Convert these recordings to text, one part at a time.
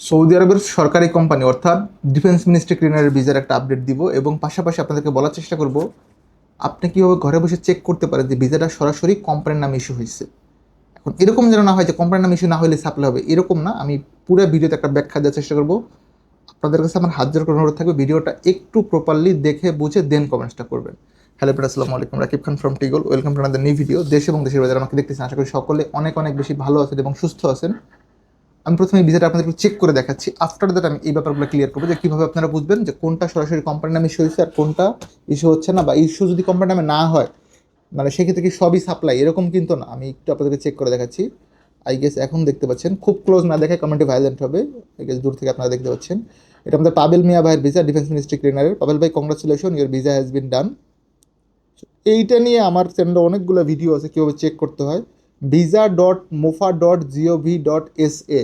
Saudi আরবের সরকারি company, অর্থাৎ ডিফেন্স মিনিস্ট্রি ক্লিনারের ভিসার একটা আপডেট দিব এবং পাশাপাশি আপনাদেরকে বলার চেষ্টা করব, আপনি কীভাবে ঘরে বসে চেক করতে পারেন যে ভিসাটা সরাসরি কোম্পানির নামে ইস্যু হয়েছে। এখন এরকম যেন না হয় যে কোম্পানির নামে ইস্যু না হলে সাপ্লাই হবে, এরকম না। আমি পুরো ভিডিওতে একটা ব্যাখ্যা দেওয়ার চেষ্টা করব। আপনাদের কাছে আমার হাজার করে অনুরোধ থাকবে, ভিডিওটা একটু প্রপারলি দেখে বুঝে দেন কমেন্টসটা করবেন। হ্যালো ফ্রেন্ড আসসালামু আলাইকুম। Rakib Khan from টিগল welcome to another new video দেশ এবং দেশের বাজার আমাকে দেখতেছেন। আশা করি সকলে অনেক অনেক বেশি ভালো আছেন এবং সুস্থ আছেন। আমি প্রথমে ভিসাটা আপনাদের একটু চেক করে দেখাচ্ছি। আফটার দ্যাট আমি এই ব্যাপারগুলো ক্লিয়ার করব যে কীভাবে আপনারা বুঝবেন যে কোনটা সরাসরি কোম্পানির নামে ইস্যু হয়েছে আর কোনটা ইস্যু হচ্ছে না বা ইস্যু যদি কোম্পানির নামে না হয় মানে সেক্ষেত্রে কি সবই সাপ্লাই এরকম কিন্তু না। আমি একটু আপনাদেরকে চেক করে দেখাচ্ছি। আই গেস এখন দেখতে পাচ্ছেন, খুব ক্লোজ না দেখে কমেন্টে ভায়োলেন্ট হবে। আই গেস দূর থেকে আপনারা দেখতে পাচ্ছেন। এটা আমাদের পাবেল মিয়া ভাইয়ের ভিসা ডিফেন্স মিনিস্ট্রি ক্লিনারের পাবেল ভাই congratulation your visa has been done এইটা নিয়ে আমার চ্যানেলে অনেকগুলো ভিডিও আছে, কীভাবে চেক করতে হয়। Visa dot mofa dot G O V dot S A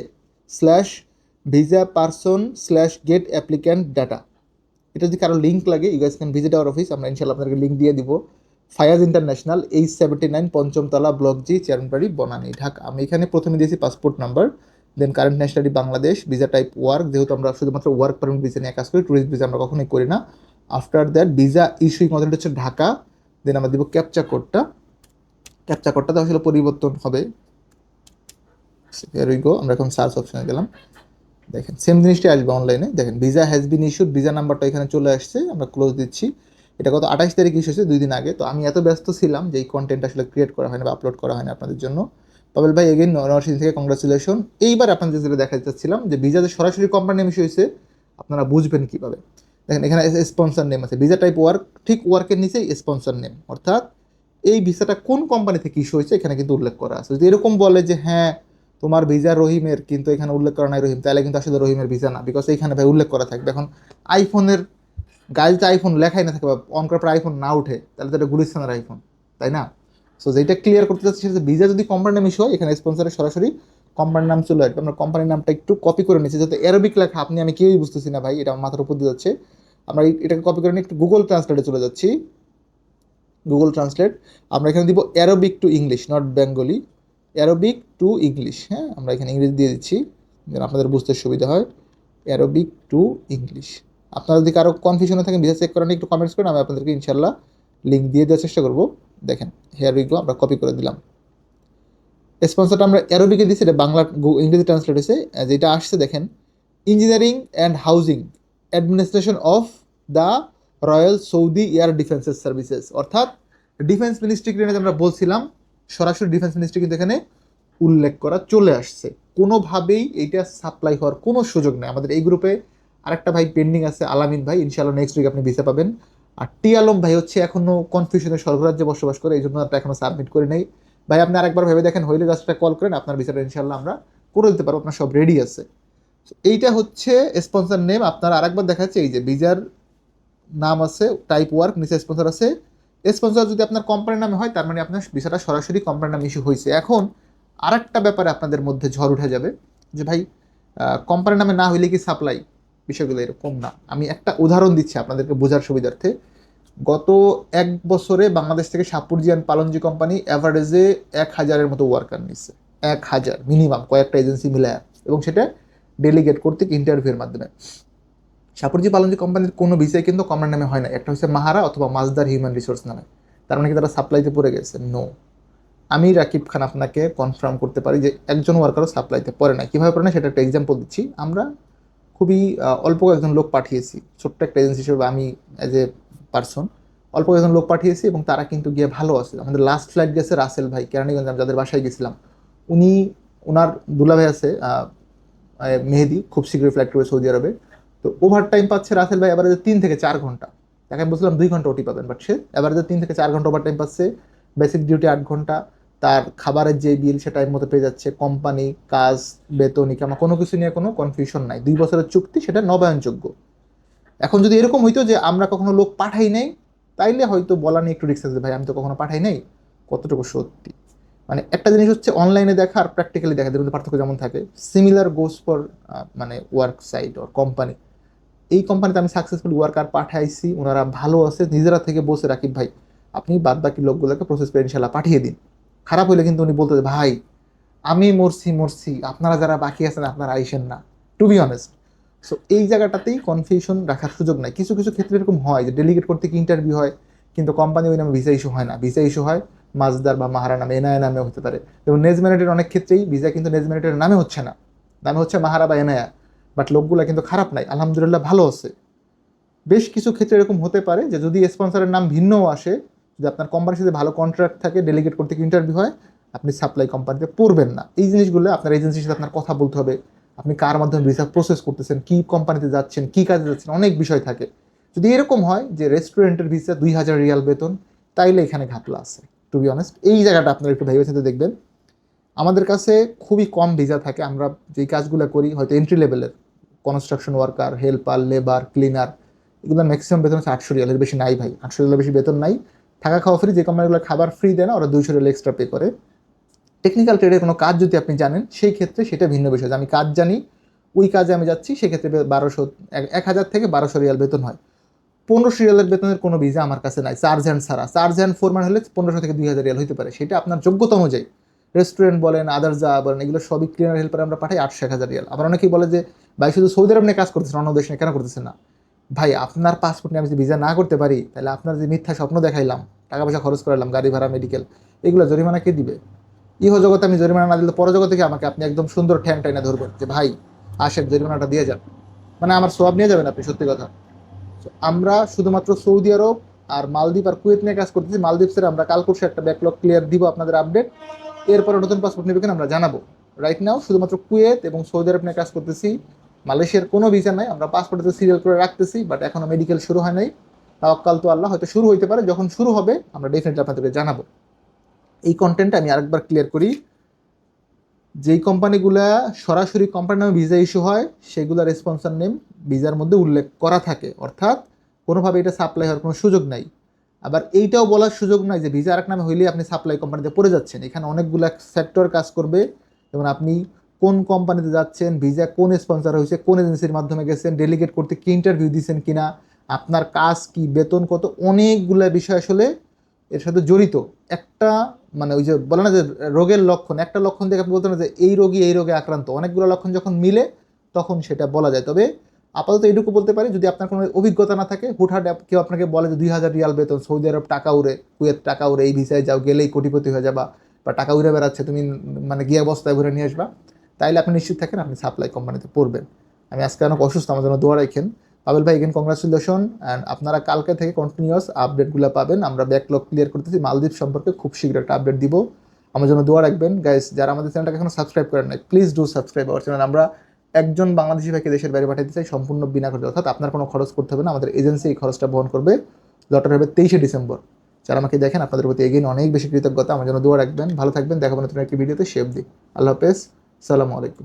slash visa person slash get applicant data এটা যদি কারও লিঙ্ক লাগে you guys can visit our office আমরা ইনশাল্লাহ আপনাদেরকে লিঙ্ক দিয়ে দিব। Fayaz international H seventy nine পঞ্চমতলা, block G Chairmanbari Banani, Dhaka. আমি এখানে প্রথমে দিয়েছি passport number then current nationality Bangladesh visa type work যেহেতু আমরা শুধুমাত্র ওয়ার্ক পারমিট ভিসা নিয়ে কাজ করি ট্যুরিস্ট ভিসা আমরা কখনোই করি না। After that visa issuing authority হচ্ছে ঢাকা। দেন আমরা দিব ক্যাপচা কোডটা ক্যাপচা কোডটা আসলে পরিবর্তন হবে। গো আমরা এখন সার্চ অপশনে গেলাম। দেখেন সেম জিনিসটাই আসবে অনলাইনে দেখেন visa has been issued visa নাম্বারটা এখানে চলে আসছে, আমরা ক্লোজ দিচ্ছি। এটা গত আঠাশ তারিখ ইস্যু হয়েছে, দুই দিন আগে। তো আমি এত ব্যস্ত ছিলাম যে এই কন্টেন্ট আসলে ক্রিয়েট করা হয়নি বা আপলোড করা হয়নি আপনাদের জন্য। পাবেল ভাই এগেন নরসিং থেকে কংগ্রাচুলেশন এইবার আপনাদের যেটা দেখাতে চাচ্ছিলাম যে ভিসা যে সরাসরি কোম্পানি ইস্যু হয়েছে, আপনারা বুঝবেন কীভাবে। দেখেন, এখানে স্পন্সর নেম আছে। ভিসা টাইপ ওয়ার্ক ঠিক ওয়ার্কের নিচেই স্পন্সর নেম অর্থাৎ এই ভিসাটা কোন কোম্পানি থেকে ইস্যু হয়েছে এখানে কিন্তু উল্লেখ করা আছে। যদি এরকম বলে যে হ্যাঁ তোমার ভিসা রহিমের, কিন্তু এখানে উল্লেখ করা নাই রহিম, তাহলে কিন্তু আসলে রহিমের ভিসা না। বিকজ এইখানে ভাই উল্লেখ করা থাকবে। এখন আইফোনের গাড়িতে আইফোন লেখাই না থাকে বা অন করার পর আইফোন না উঠে তাহলে তো এটা গুলিস্তানের আইফোন তাই না? সো যেটা ক্লিয়ার করতে চাচ্ছি সেটা ভিসা যদি কোম্পানির নাম ইস্যু হয়, এখানে স্পন্সারের সরাসরি কোম্পানির নাম চলে আসবে। আমরা কোম্পানির নামটা একটু কপি করে নিচ্ছি, যাতে অ্যারবিক লেখা, আপনি আমি কেউই বুঝতেছি না ভাই, এটা আমার মাথার উপর দিয়ে যাচ্ছে। আমরা এটাকে কপি করে নিয়ে একটু গুগল ট্রান্সলেটে চলে যাচ্ছি। গুগল ট্রান্সলেট আমরা এখানে দিব Arabic to English not Bengali Arabic to English হ্যাঁ? আমরা এখানে ইংরেজি দিয়ে দিচ্ছি, যেন আপনাদের বুঝতে সুবিধা হয়। অ্যারোবিক টু ইংলিশ আপনারা যদি কারও কনফিউশনে থাকেন ভিসা চেক করেন একটু কমেন্টস করেন, আমি আপনাদেরকে ইনশাল্লাহ লিঙ্ক দিয়ে দেওয়ার চেষ্টা করব। দেখেন হেয়ার আমরা কপি করে দিলাম। স্পন্সরটা আমরা অ্যারোবিকে দিচ্ছি এটা বাংলা ইংরেজি ট্রান্সলেট হয়েছে যেটা আসছে, দেখেন engineering and housing administration of the royal Saudi air defences services. অর্থাৎ ডিফেন্স মিনিস্ট্রি ক্লিয়ারেন্স আমরা বলছিলাম, সরাসরি ডিফেন্স মিনিস্ট্রি কিন্তু এখানে উল্লেখ করা চলে আসছে। কোনোভাবেই এইটা সাপ্লাই হওয়ার কোনো সুযোগ নেই। আমাদের এই গ্রুপে আরেকটা ভাই পেন্ডিং আছে, আলামিন ভাই। ইনশাআল্লাহ নেক্সট উইক আপনি ভিসা পাবেন। আর টি আলম ভাই হচ্ছে এখনও কনফিউশনে সর্বরাজ্যে বসবাস করে এই জন্য আপনি এখনও সাবমিট করে নেই। ভাই, আপনি আরেকবার ভেবে দেখেন, হইলে জাস্ট কল করেন, আপনার ভিসাটা ইনশাআল্লাহ আমরা করে দিতে পারব, আপনার সব রেডি আছে। এইটা হচ্ছে স্পন্সর নেম আপনার আরেকবার দেখাচ্ছে, এই যে ভিসার নাম আছে টাইপ ওয়ার্ক নিচে স্পন্সর আছে। স্পন্সর যদি আপনার কোম্পানির নামে হয়, তার মানে আপনার ভিসাটা সরাসরি কোম্পানির নামে ইস্যু হয়েছে। এখন আর একটা ব্যাপারে আপনাদের মধ্যে ঝড় উঠে যাবে যে, ভাই কোম্পানির নামে না হইলে কি সাপ্লাই বিষয়গুলো এরকম না। আমি একটা উদাহরণ দিচ্ছি আপনাদেরকে বোঝার সুবিধার্থে। গত এক বছরে বাংলাদেশ থেকে সাপুরজিয়ান পালনজি কোম্পানি অ্যাভারেজে এক হাজারের মতো ওয়ার্কার নিচ্ছে এক হাজার মিনিমাম কয়েকটা এজেন্সি মিলে এবং সেটা ডেলিগেট কর্তৃক ইন্টারভিউর মাধ্যমে। সাপুরজি পালনজি কোম্পানির কোনো ভিসাই কিন্তু কোম্পানির নামে হয় না। একটা হচ্ছে মাহারা অথবা মাজদার হিউম্যান রিসোর্স নামে। তার মানে কি তারা সাপ্লাইতে পড়ে গেছে? নো আমি রাকিব খান আপনাকে কনফার্ম করতে পারি যে একজন ওয়ার্কারও সাপ্লাইতে পড়ে না কীভাবে পড়ে না সেটা একটা এক্সাম্পল দিচ্ছি। আমরা খুবই অল্প কয়েকজন লোক পাঠিয়েছি। ছোট্ট একটা এজেন্সি হিসেবে আমি অ্যাজ এ পার্সন অল্প কয়েকজন লোক পাঠিয়েছি এবং তারা কিন্তু গিয়ে ভালো আছে। আমাদের লাস্ট ফ্লাইট গেছে রাসেল ভাই, কেরানীগঞ্জ, আমি যাদের বাসায় গেছিলাম। উনি ওনার দুলাভাই আছে মেহেদি, খুব শীঘ্রই ফ্লাইট করবে সৌদি আরবে। তো ওভার টাইম পাচ্ছে রাসেল ভাই এবারে তিন থেকে চার ঘণ্টা। তাকে আমি বলছিলাম দুই ঘণ্টা ওটি পাবেন বাট সে এবারে তিন থেকে চার ঘণ্টা ওভার টাইম পাচ্ছে। বেসিক ডিউটি আট ঘণ্টা। তার খাবারের যে বিল সে টাইম মতো পেয়ে যাচ্ছে কোম্পানি কাজ, বেতন, ইকামা, কোনো কিছু নিয়ে কোনো কনফিউশন নাই। দুই বছরের চুক্তি, সেটা নবায়নযোগ্য। এখন যদি এরকম হইতো যে আমরা কখনো লোক পাঠাই নাই, তাইলে হয়তো বলা নিয়ে একটু রিক্স আছে ভাই, আমি তো কখনো পাঠাই নাই। কতটুকু সত্যি? মানে একটা জিনিস হচ্ছে অনলাইনে দেখা আর প্র্যাকটিক্যালি দেখা মধ্যে পার্থক্য যেমন থাকে। সিমিলার গোস ফর মানে ওয়ার্ক সাইট ওর কোম্পানি এই কোম্পানিতে আমি সাকসেসফুল ওয়ার্কার পাঠাইছি ওনারা ভালো আছে, নিজেরা থেকে বসে রাকিব ভাই, আপনি বাদ বাকি লোকগুলোকে প্রসেস করে ইনশাল্লাহ পাঠিয়ে দিন। খারাপ হইলে কিন্তু উনি বলতে ভাই, আমি মরছি মরছি, আপনারা যারা বাকি আছেন, আপনারা আইসেন না। টু বি অনেস্ট সো এই জায়গাটাতেই কনফিউশন রাখার সুযোগ নাই। কিছু কিছু ক্ষেত্রে এরকম হয় যে ডেলিগেট করতে কি ইন্টারভিউ হয়, কিন্তু কোম্পানি ওই নামে ভিসা ইস্যু হয় না। ভিসা ইস্যু হয় মাজদার বা মাহারা নামে, এনআই নামে হতে পারে। এবং নেজম্যানেটের অনেক ক্ষেত্রেই ভিসা কিন্তু নেজম্যানেটের নামে হচ্ছে না। নামে হচ্ছে মাহারা বা এনআইয়া বাট লোকগুলো কিন্তু খারাপ নাই, আলহামদুলিল্লাহ ভালো আছে। বেশ কিছু ক্ষেত্রে এরকম হতে পারে যে যদি স্পন্সরের নাম ভিন্নও আসে, যদি আপনার কোম্পানির সাথে ভালো কন্ট্রাক্ট থাকে ডেলিগেট করতে ইন্টারভিউ হয়, আপনি সাপ্লাই কোম্পানিতে পড়বেন না। এই জিনিসগুলো আপনার এজেন্সির সাথে আপনার কথা বলতে হবে, আপনি কার মাধ্যমে ভিসা প্রসেস করতেছেন, কী কোম্পানিতে যাচ্ছেন, কী কাজে যাচ্ছেন, অনেক বিষয় থাকে। যদি এরকম হয় যে রেস্টুরেন্টের ভিসা দুই হাজার রিয়াল বেতন, তাইলে এখানে ঘাটলা আছে। টু বি অনেস্ট এই জায়গাটা আপনারা একটু ভেবে চিন্তে দেখবেন। আমাদের কাছে খুবই কম ভিসা থাকে, আমরা যেই কাজগুলো করি, হয়তো এন্ট্রি লেভেলের construction worker helper labour cleaner এগুলো ম্যাক্সিমাম বেতন হচ্ছে আটশো রিয়ালের। বেশি নাই ভাই। আটশো রিয়ালের বেশি বেতন নাই। থাকা খাওয়া ফ্রি যে কোম্পানিগুলো খাবার ফ্রি দেয় না, ওরা দুইশো রিয়াল এক্সট্রা পে করে। টেকনিক্যাল ট্রেডের কোনো কাজ যদি আপনি জানেন, সেই ক্ষেত্রে সেটা ভিন্ন বিষয়। আমি কাজ জানি, ওই কাজে আমি যাচ্ছি, সেক্ষেত্রে বারোশো, এক হাজার থেকে বারোশো রিয়াল বেতন হয়। পনেরোশো রিয়ালের বেতনের কোনো ভিসা আমার কাছে নাই, চার্জ হ্যান্ড ছাড়া। চার্জ হ্যান্ড ফোরম্যান হলে পনেরোশো থেকে দুই হাজার রিয়াল হতে পারে। সেটা আপনার যোগ্যতা অনুযায়ী রেস্টুরেন্ট বলেন আদার্স যা বলেন, এগুলো সবই ক্লিনার হেল্পারে আমরা পাঠাই আটশো, এক হাজার রিয়াল। আবার অনেকেই বলে যে ভাই, শুধু সৌদি আরব নিয়ে কাজ করতেছেন, অন্য দেশ নিয়ে কেন করতেছেন না? ভাই, আপনার পাসপোর্ট নিয়ে আমি যদি ভিসা না করতে পারি, তাহলে আপনার যে মিথ্যা স্বপ্ন দেখাইলাম টাকা পয়সা খরচ করালাম গাড়ি ভাড়া মেডিকেল এগুলো জরিমানা কে দিবে? ইহ জগতে আমি জরিমানা না দিলে পরজগতে থেকে আমাকে আপনি একদম সুন্দর ঠ্যাং টাইনা ধরবেন যে, ভাই, আসেন, জরিমানাটা দিয়ে যান। মানে আমার সোয়াব নিয়ে যাবেন আপনি, সত্যি কথা। আমরা শুধুমাত্র সৌদি আরব আর মালদ্বীপ আর কুয়েত নিয়ে কাজ করতেছি। মালদ্বীপসের আমরা কাল করছি একটা ব্যাকলগ ক্লিয়ার দিব আপনাদের আপডেট এরপরে নতুন পাসপোর্ট নেবে কিনা আমরা জানাব। রাইট নাও শুধুমাত্র কুয়েত এবং সৌদি আরব নিয়ে কাজ করতেছি। মালয়েশিয়ার কোনো ভিসা নাই, আমরা পাসপোর্টে সিরিয়াল করে রাখতেছি বাট এখনও মেডিকেল শুরু হয় নাই। তাওয়াক্কাল তো আল্লাহ, হয়তো শুরু হইতে পারে, যখন শুরু হবে, আমরা ডেফিনেটলি আপনাদেরকে জানাব। এই কন্টেন্টটা আমি আরেকবার ক্লিয়ার করি। যেই কোম্পানিগুলা সরাসরি কোম্পানির নামে ভিসা ইস্যু হয়, সেগুলোর স্পন্সর নেম ভিসার মধ্যে উল্লেখ করা থাকে। অর্থাৎ, কোনোভাবে এটা সাপ্লাই হওয়ার কোনো সুযোগ নাই। আবার এইটাও বলার সুযোগ নাই যে ভিসা আরেক নামে হইলে আপনি সাপ্লাই কোম্পানিতে পড়ে যাচ্ছেন। এখানে অনেকগুলো সেক্টর কাজ করবে। যেমন আপনি কোন কোম্পানিতে যাচ্ছেন, ভিসা কোন স্পন্সর হয়েছে, কোন এজেন্সির মাধ্যমে গেছেন ডেলিগেট করতে কি ইন্টারভিউ দিয়েছেন কিনা, আপনার কাজ কি, বেতন কত, অনেকগুলা বিষয় আসলে এর সাথে জড়িত। একটা মানে ওই যে বলে না যে রোগের লক্ষণ, একটা লক্ষণ দেখে বলতে না যে এই রোগী এই রোগে আক্রান্ত। অনেকগুলো লক্ষণ যখন মিলে তখন সেটা বলা যায়। তবে আপাতত এইটুকু বলতে পারি, যদি আপনার কোনো অভিজ্ঞতা না থাকে, হুটহাট কেউ আপনাকে বলে যে দুই হাজার রিয়াল বেতন, সৌদি আরব টাকা উড়ে, কুয়েত টাকা উড়ে, এই ভিসায় যাও, গেলেই কোটিপতি হয়ে যাবা বা টাকা উড়ে বেড়াচ্ছে, তুমি মানে গিয়ে বস্তায় ঘুরে নিয়ে আসবা। তাইলে আপনি নিশ্চিত থাকেন আপনি সাপ্লাই কোম্পানিতে পড়বেন। আমি আজকে অনেক অসুস্থ, আমার জন্য দোয়া রাখেন। পাবেল ভাই এগেন কংগ্রাচুলেশন অ্যান্ড আপনারা কালকে থেকে কন্টিনিউয়াস আপডেটগুলো পাবেন। আমরা ব্যাকলগ ক্লিয়ার করতেছি। মালদ্বীপ সম্পর্কে খুব শীঘ্র একটা আপডেট দিব। আমার জন্য দোয়া রাখবেন। গাইস যারা আমাদের চ্যানেলটাকে এখনও সাবস্ক্রাইব করেন নাই please do subscribe our channel আমরা একজন বাংলাদেশি ভাইকে দেশের বাইরে পাঠাতে চাই সম্পূর্ণ বিনা খরচে। অর্থাৎ আপনার কোনো খরচ করতে হবে না। আমাদের এজেন্সি এই খরচটা বহন করবে। লটার হবে তেইশে ডিসেম্বর। যারা আমাকে দেখেন, আপনাদের প্রতি এগেইন অনেক বেশি কৃতজ্ঞতা। আমার জন্য দোয়া রাখবেন। ভালো থাকবেন। দেখাবো নতুন একটি ভিডিওতে। শেপ দিই আল্লাহ হাফেজ। সালামু আলাইকুম।